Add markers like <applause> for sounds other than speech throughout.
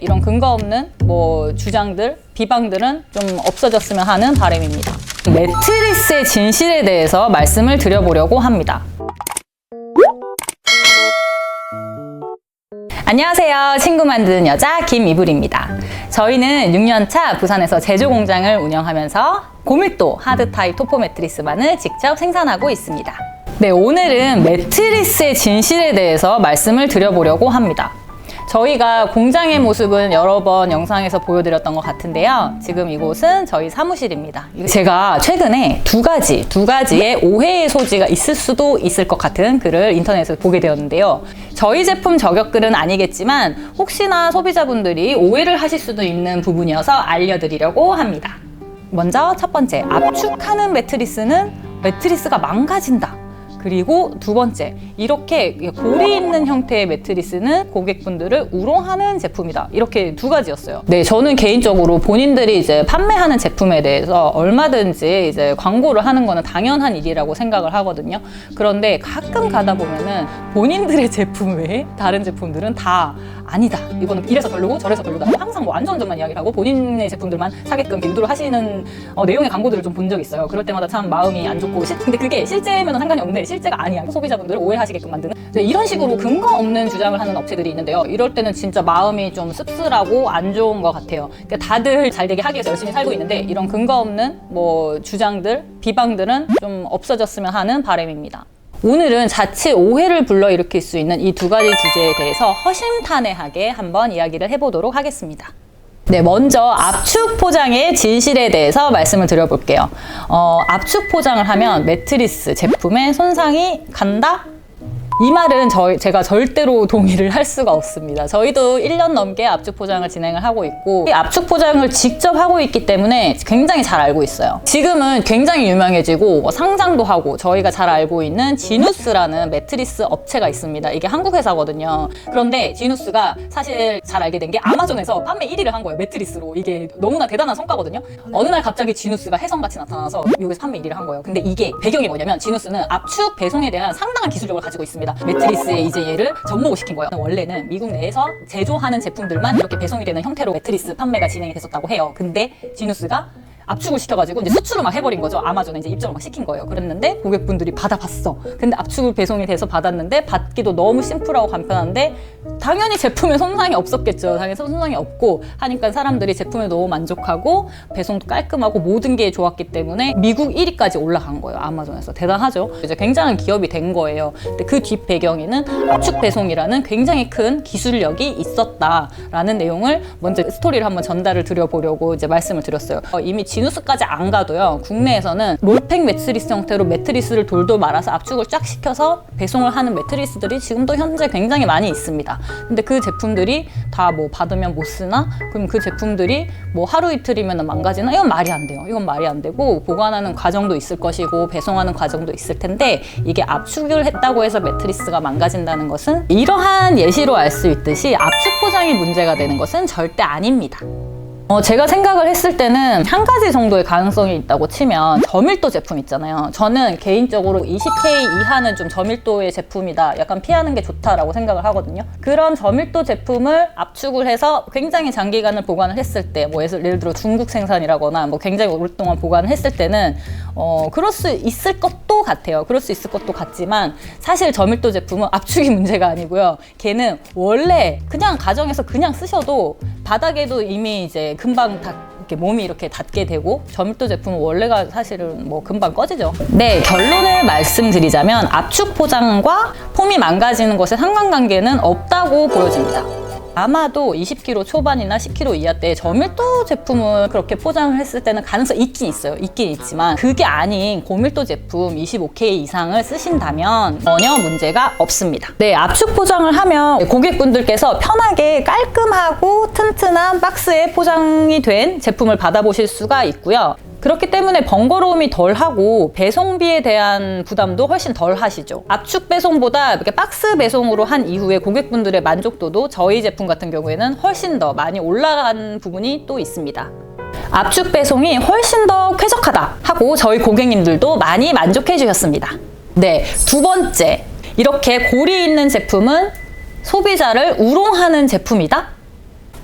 이런 근거 없는 뭐 주장들, 비방들은 좀 없어졌으면 하는 바람입니다. 매트리스의 진실에 대해서 말씀을 드려보려고 합니다. 안녕하세요. 친구 만드는 여자 김이불입니다. 저희는 6년차 부산에서 제조 공장을 운영하면서 고밀도 하드 타입 토포 매트리스만을 직접 생산하고 있습니다. 네, 오늘은 매트리스의 진실에 대해서 말씀을 드려보려고 합니다. 저희가 공장의 모습은 여러 번 영상에서 보여드렸던 것 같은데요. 지금 이곳은 저희 사무실입니다. 제가 최근에 두 가지, 두 가지의 오해의 소지가 있을 수도 있을 것 같은 글을 인터넷에서 보게 되었는데요. 저희 제품 저격글은 아니겠지만 혹시나 소비자분들이 오해를 하실 수도 있는 부분이어서 알려드리려고 합니다. 먼저 첫 번째, 압축하는 매트리스는 매트리스가 망가진다. 그리고 두 번째, 이렇게 골이 있는 형태의 매트리스는 고객분들을 우롱하는 제품이다. 이렇게 두 가지였어요. 네, 저는 개인적으로 본인들이 이제 판매하는 제품에 대해서 얼마든지 이제 광고를 하는 거는 당연한 일이라고 생각을 하거든요. 그런데 가끔 가다 보면은 본인들의 제품 외에 다른 제품들은 다 아니다. 이거는 이래서 별로고 저래서 별로다. 항상 뭐 안전점만 이야기를 하고 본인의 제품들만 사게끔 유도를 하시는 어, 내용의 광고들을 좀 본 적이 있어요. 그럴 때마다 참 마음이 안 좋고 실- 근데 그게 실제면 상관이 없는데 실제가 아니야. 소비자분들을 오해하시게끔 만드는 네, 이런 식으로 근거 없는 주장을 하는 업체들이 있는데요. 이럴 때는 진짜 마음이 좀 씁쓸하고 안 좋은 것 같아요. 그러니까 다들 잘 되게 하기 위해서 열심히 살고 있는데 이런 근거 없는 뭐 주장들, 비방들은 좀 없어졌으면 하는 바람입니다. 오늘은 자칫 오해를 불러일으킬 수 있는 이 두 가지 주제에 대해서 허심탄회하게 한번 이야기를 해보도록 하겠습니다. 네, 먼저 압축 포장의 진실에 대해서 말씀을 드려볼게요. 어, 압축 포장을 하면 매트리스 제품에 손상이 간다? 이 말은 저희, 제가 절대로 동의를 할 수가 없습니다. 저희도 1년 넘게 압축 포장을 진행을 하고 있고, 이 압축 포장을 직접 하고 있기 때문에 굉장히 잘 알고 있어요. 지금은 굉장히 유명해지고, 뭐 상장도 하고, 저희가 잘 알고 있는 지누스라는 매트리스 업체가 있습니다. 이게 한국 회사거든요. 그런데 지누스가 사실 잘 알게 된 게 아마존에서 판매 1위를 한 거예요. 매트리스로. 이게 너무나 대단한 성과거든요. 어느 날 갑자기 지누스가 혜성같이 나타나서 미국에서 판매 1위를 한 거예요. 근데 이게 배경이 뭐냐면 지누스는 압축 배송에 대한 상당한 기술력을 가지고 있습니다. 매트리스의 이제 얘를 접목을 시킨 거예요. 원래는 미국 내에서 제조하는 제품들만 이렇게 배송이 되는 형태로 매트리스 판매가 진행이 됐었다고 해요. 근데 지누스가 압축을 시켜가지고 이제 수출을 막 해버린 거죠. 아마존에 이제 입점을 막 시킨 거예요. 그랬는데 고객분들이 받아봤어. 근데 압축을 배송이 돼서 받았는데 받기도 너무 심플하고 간편한데 당연히 제품에 손상이 없었겠죠. 당연히 손상이 없고 하니까 사람들이 제품에 너무 만족하고 배송도 깔끔하고 모든 게 좋았기 때문에 미국 1위까지 올라간 거예요. 아마존에서 대단하죠. 이제 굉장한 기업이 된 거예요. 근데 그 뒷 배경에는 압축 배송이라는 굉장히 큰 기술력이 있었다라는 내용을 먼저 스토리를 한번 전달을 드려보려고 이제 말씀을 드렸어요. 어, 이미 지누스까지 안 가도요. 국내에서는 롤팩 매트리스 형태로 매트리스를 돌돌 말아서 압축을 쫙 시켜서 배송을 하는 매트리스들이 지금도 현재 굉장히 많이 있습니다. 근데 그 제품들이 다 뭐 받으면 못 쓰나? 그럼 그 제품들이 뭐 하루 이틀이면 망가지나? 이건 말이 안 돼요. 이건 말이 안 되고 보관하는 과정도 있을 것이고 배송하는 과정도 있을 텐데 이게 압축을 했다고 해서 매트리스가 망가진다는 것은 이러한 예시로 알 수 있듯이 압축 포장이 문제가 되는 것은 절대 아닙니다. 어, 제가 생각을 했을 때는 한 가지 정도의 가능성이 있다고 치면 저밀도 제품 있잖아요. 저는 개인적으로 20K 이하는 좀 저밀도의 제품이다. 약간 피하는 게 좋다라고 생각을 하거든요. 그런 저밀도 제품을 압축을 해서 굉장히 장기간을 보관을 했을 때, 뭐 예를 들어 중국 생산이라거나 뭐 굉장히 오랫동안 보관을 했을 때는 어, 그럴 수 있을 것도 같아요. 그럴 수 있을 것도 같지만 사실 저밀도 제품은 압축이 <laughs> 문제가 아니고요. 걔는 원래 그냥 가정에서 그냥 쓰셔도 바닥에도 이미 이제 금방 다 이렇게 몸이 이렇게 닿게 되고 저밀도 제품은 원래가 사실은 뭐 금방 꺼지죠. 네, 결론을 말씀드리자면 압축 포장과 폼이 망가지는 것의 상관관계는 없다고 보여집니다. 아마도 20kg 초반이나 10kg 이하 때 저밀도 제품을 그렇게 포장을 했을 때는 가능성이 있긴 있어요. 있긴 있지만 그게 아닌 고밀도 제품 25K 이상을 쓰신다면 전혀 문제가 없습니다. 네, 압축 포장을 하면 고객분들께서 편하게 깔끔하고 튼튼한 박스에 포장이 된 제품을 받아보실 수가 있고요. 그렇기 때문에 번거로움이 덜하고 배송비에 대한 부담도 훨씬 덜 하시죠. 압축 배송보다 이렇게 박스 배송으로 한 이후에 고객분들의 만족도도 저희 제품 같은 경우에는 훨씬 더 많이 올라간 부분이 또 있습니다. 압축 배송이 훨씬 더 쾌적하다 하고 저희 고객님들도 많이 만족해 주셨습니다. 네, 두 번째. 이렇게 골이 있는 제품은 소비자를 우롱하는 제품이다?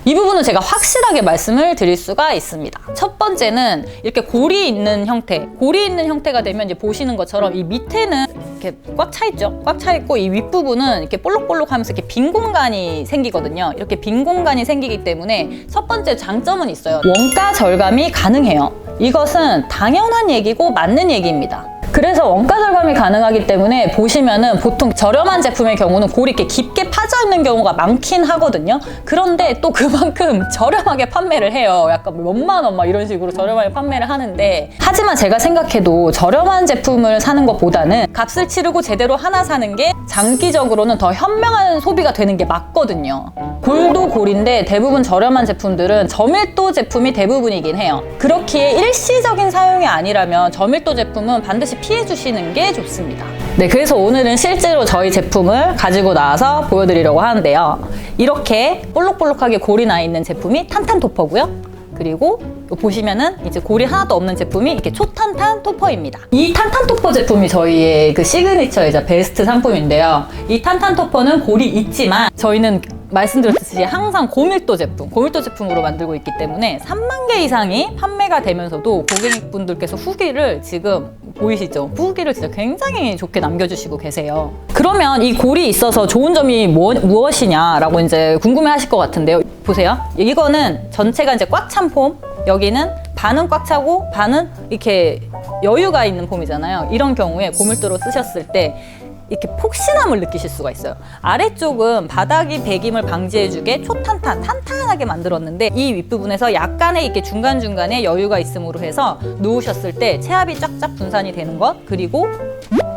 이 부분은 제가 확실하게 말씀을 드릴 수가 있습니다. 첫 번째는 이렇게 골이 있는 형태, 골이 있는 형태가 되면 이제 보시는 것처럼 이 밑에는 이렇게 꽉 차 있죠. 꽉 차 있고 이 윗부분은 이렇게 볼록볼록하면서 이렇게 빈 공간이 생기거든요. 이렇게 빈 공간이 생기기 때문에 첫 번째 장점은 있어요. 원가 절감이 가능해요. 이것은 당연한 얘기고 맞는 얘기입니다. 그래서 원가 절감이 가능하기 때문에 보시면은 보통 저렴한 제품의 경우는 골이 이렇게 깊게 파져 있는 경우가 많긴 하거든요. 그런데 또 그만큼 <laughs> 저렴하게 판매를 해요. 약간 몇만 원 막 이런 식으로 저렴하게 판매를 하는데 하지만 제가 생각해도 저렴한 제품을 사는 것보다는 값을 치르고 제대로 하나 사는 게 장기적으로는 더 현명한 소비가 되는 게 맞거든요. 골도 골인데 대부분 저렴한 제품들은 저밀도 제품이 대부분이긴 해요. 그렇기에 일시적인 사용이 아니라면 저밀도 제품은 반드시 피해 주시는 게 좋습니다. 네, 그래서 오늘은 실제로 저희 제품을 가지고 나와서 보여드리려고 하는데요. 이렇게 볼록볼록하게 골이 나 있는 제품이 탄탄 토퍼고요. 그리고 보시면은 이제 골이 하나도 없는 제품이 이렇게 초탄탄 토퍼입니다. 이 탄탄 토퍼 제품이 저희의 그 시그니처이자 베스트 상품인데요. 이 탄탄 토퍼는 골이 있지만 저희는 말씀드렸듯이 항상 고밀도 제품, 고밀도 제품으로 만들고 있기 때문에 3만 개 이상이 판매가 되면서도 고객분들께서 후기를 지금 보이시죠? 후기를 진짜 굉장히 좋게 남겨주시고 계세요. 그러면 이 골이 있어서 좋은 점이 뭐, 무엇이냐라고 이제 궁금해 하실 것 같은데요. 보세요. 이거는 전체가 이제 꽉 찬 폼, 여기는 반은 꽉 차고 반은 이렇게 여유가 있는 폼이잖아요. 이런 경우에 고밀도로 쓰셨을 때 이렇게 폭신함을 느끼실 수가 있어요. 아래쪽은 바닥이 배김을 방지해주게 초탄탄, 탄탄하게 만들었는데 이 윗부분에서 약간의 이렇게 중간중간에 여유가 있음으로 해서 누우셨을 때 체압이 쫙쫙 분산이 되는 것 그리고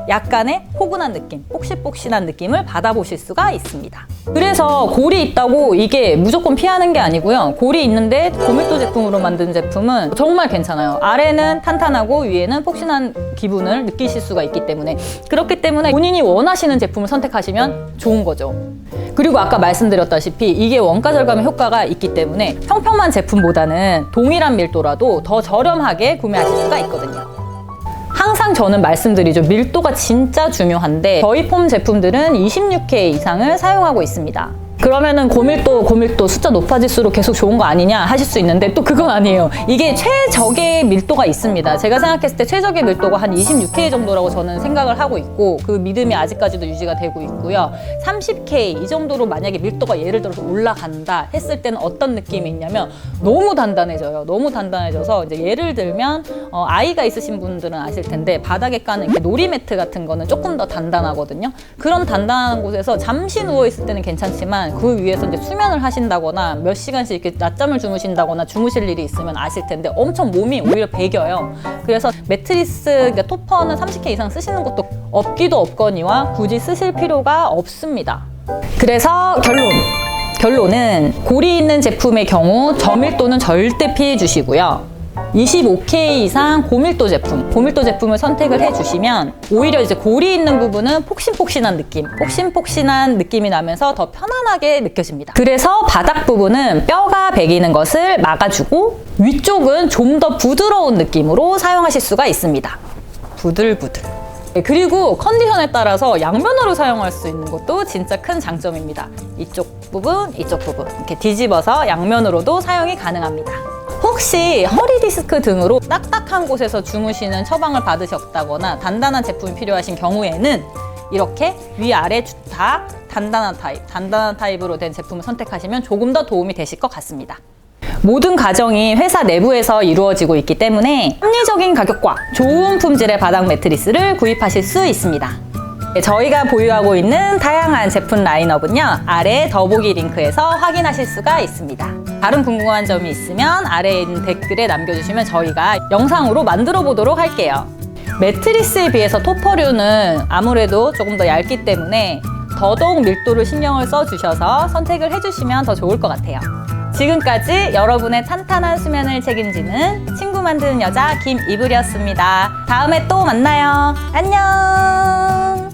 약간의 포근한 느낌, 폭신폭신한 느낌을 받아보실 수가 있습니다. 그래서 골이 있다고 이게 무조건 피하는 게 아니고요. 골이 있는데 고밀도 제품으로 만든 제품은 정말 괜찮아요. 아래는 탄탄하고 위에는 폭신한 기분을 느끼실 수가 있기 때문에 그렇기 때문에 본인이 원하시는 제품을 선택하시면 좋은 거죠. 그리고 아까 말씀드렸다시피 이게 원가 절감의 효과가 있기 때문에 평평한 제품보다는 동일한 밀도라도 더 저렴하게 구매하실 수가 있거든요. 항상 저는 말씀드리죠. 밀도가 진짜 중요한데 저희 폼 제품들은 26K 이상을 사용하고 있습니다. 그러면은 고밀도 고밀도 숫자 높아질수록 계속 좋은 거 아니냐 하실 수 있는데 또 그건 아니에요. 이게 최적의 밀도가 있습니다. 제가 생각했을 때 최적의 밀도가 한 26K 정도라고 저는 생각을 하고 있고 그 믿음이 아직까지도 유지가 되고 있고요. 30K 이 정도로 만약에 밀도가 예를 들어서 올라간다 했을 때는 어떤 느낌이 있냐면 너무 단단해져요. 너무 단단해져서 이제 예를 들면 어, 아이가 있으신 분들은 아실 텐데 바닥에 까는 이렇게 놀이 매트 같은 거는 조금 더 단단하거든요. 그런 단단한 곳에서 잠시 누워 있을 때는 괜찮지만 그 위에서 이제 수면을 하신다거나 몇 시간씩 이렇게 낮잠을 주무신다거나 주무실 일이 있으면 아실 텐데 엄청 몸이 오히려 배겨요. 그래서 매트리스 그러니까 토퍼는 30K 이상 쓰시는 것도 없기도 없거니와 굳이 쓰실 필요가 없습니다. 그래서 결론. 결론은 골이 있는 제품의 경우 저밀도는 절대 피해 주시고요. 25K 이상 고밀도 제품, 고밀도 제품을 선택을 해주시면 오히려 이제 골이 있는 부분은 폭신폭신한 느낌, 폭신폭신한 느낌이 나면서 더 편안하게 느껴집니다. 그래서 바닥 부분은 뼈가 배기는 것을 막아주고 위쪽은 좀 더 부드러운 느낌으로 사용하실 수가 있습니다. 부들부들. 네, 그리고 컨디션에 따라서 양면으로 사용할 수 있는 것도 진짜 큰 장점입니다. 이쪽 부분, 이쪽 부분 이렇게 뒤집어서 양면으로도 사용이 가능합니다. 혹시 허리 디스크 등으로 딱딱한 곳에서 주무시는 처방을 받으셨다거나 단단한 제품이 필요하신 경우에는 이렇게 위아래 다 단단한 타입, 단단한 타입으로 된 제품을 선택하시면 조금 더 도움이 되실 것 같습니다. 모든 과정이 회사 내부에서 이루어지고 있기 때문에 합리적인 가격과 좋은 품질의 바닥 매트리스를 구입하실 수 있습니다. 네, 저희가 보유하고 있는 다양한 제품 라인업은요, 아래 더보기 링크에서 확인하실 수가 있습니다. 다른 궁금한 점이 있으면 아래에 있는 댓글에 남겨주시면 저희가 영상으로 만들어 보도록 할게요. 매트리스에 비해서 토퍼류는 아무래도 조금 더 얇기 때문에 더더욱 밀도를 신경을 써주셔서 선택을 해주시면 더 좋을 것 같아요. 지금까지 여러분의 탄탄한 수면을 책임지는 친구 만드는 여자 김이불이었습니다. 다음에 또 만나요. 안녕!